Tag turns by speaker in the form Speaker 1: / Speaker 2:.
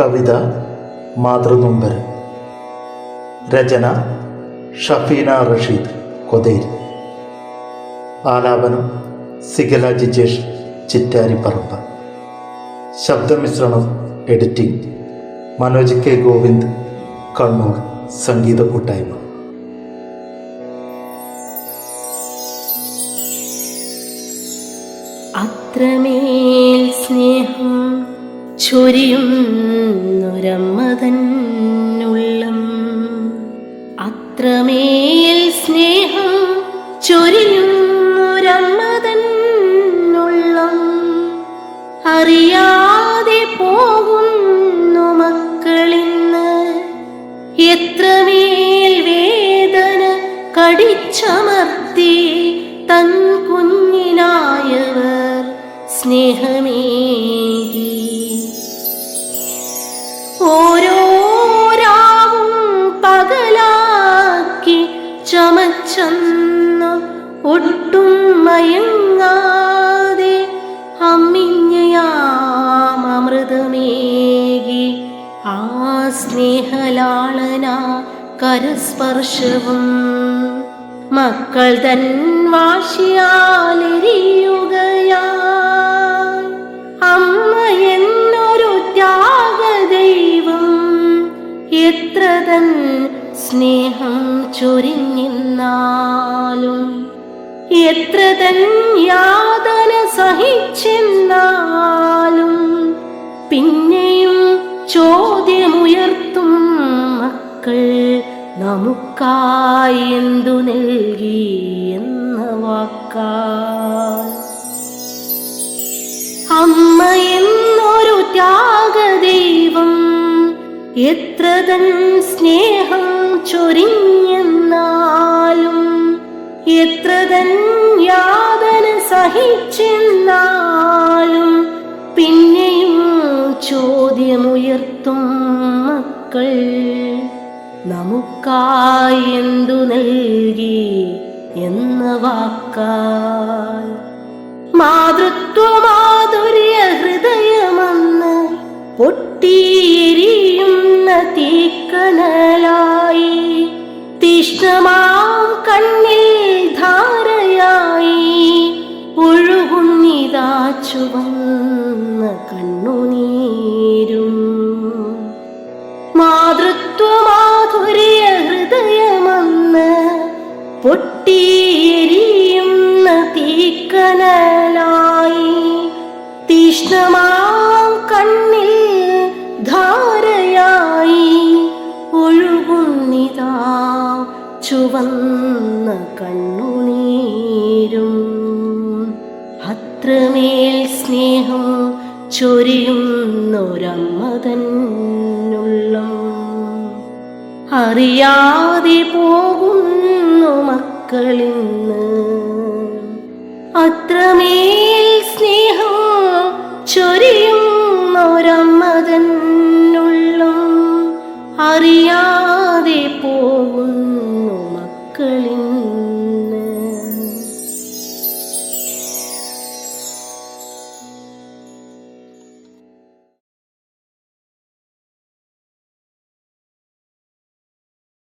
Speaker 1: കവിത മാതൃനൊമ്പരം രചന ഷഫീന റഷീദ് കൊതേരി. ആലാപനം സിഗല ജിജേഷ് ചിറ്റാരിപ്പറമ്പ്. ശബ്ദമിശ്രണം editing Manoj K Govind Kannur സംഗീത കൂട്ടായ്മ.
Speaker 2: അത്രമേൽ സ്നേഹം ചൊരിയുന്നൊരമ്മതന്നുള്ളം അത്രമേൽ സ്നേഹം ചൊരിയുന്നൊരമ്മതന്നുള്ളം അറിയാതെ പോകുന്നു മക്കളിന്ന്. എത്രമേൽ വേദന കടിച്ചമർത്തി തൻ കുഞ്ഞിനായവർ സ്നേഹമേകി ഓരോ പകലാക്കി ചമച്ചന്നു ഒട്ടും മയങ്ങാതെ അമ്മിഞ്ഞയാം അമൃതമേകി. ആ സ്നേഹലാളന കരസ്പർശവും. മക്കൾ തൻ വാശിയാലെരിയുകയാ. സ്നേഹം ചൊരിഞ്ഞെന്നാലും എത്ര തൻ യാതന സഹിച്ചെന്നാലും പിന്നെയും ചോദ്യമുയർത്തും മക്കൾ നമുക്കായി എന്തു നൽകി എന്ന വാക്കാൽ എത്ര തൻ സ്നേഹം ചൊരിഞ്ഞെന്നാലും എത്ര തൻ യാതന സഹിച്ചെന്നാലും പിന്നെയും ചോദ്യമുയർത്തും മക്കൾ. നമുക്കായി എന്തു നൽകി എന്ന വാക്കാൽ. മാതൃത്വമാധുര്യ ഹൃദയമെന്ന് പൊട്ടിയെരിയുന്ന ചുവന്ന കണ്ണുനീരും. മാതൃത്വമാധുര്യ ഹൃദയമെന്ന് പൊട്ടിയെരിയുന്ന തീക്കനലായി തീഷ്ണമാം കണ്ണിൽ ധാരയായി ഒഴുകുന്നിതാ ചുവന്ന കണ്ണുനീരും അത്രമേൽ സ്നേഹം ചൊരിയുന്നൊരമ്മതന്നുള്ളം അറിയാതെ പോകുന്നു മക്കളിന്ന്. അത്രമേൽ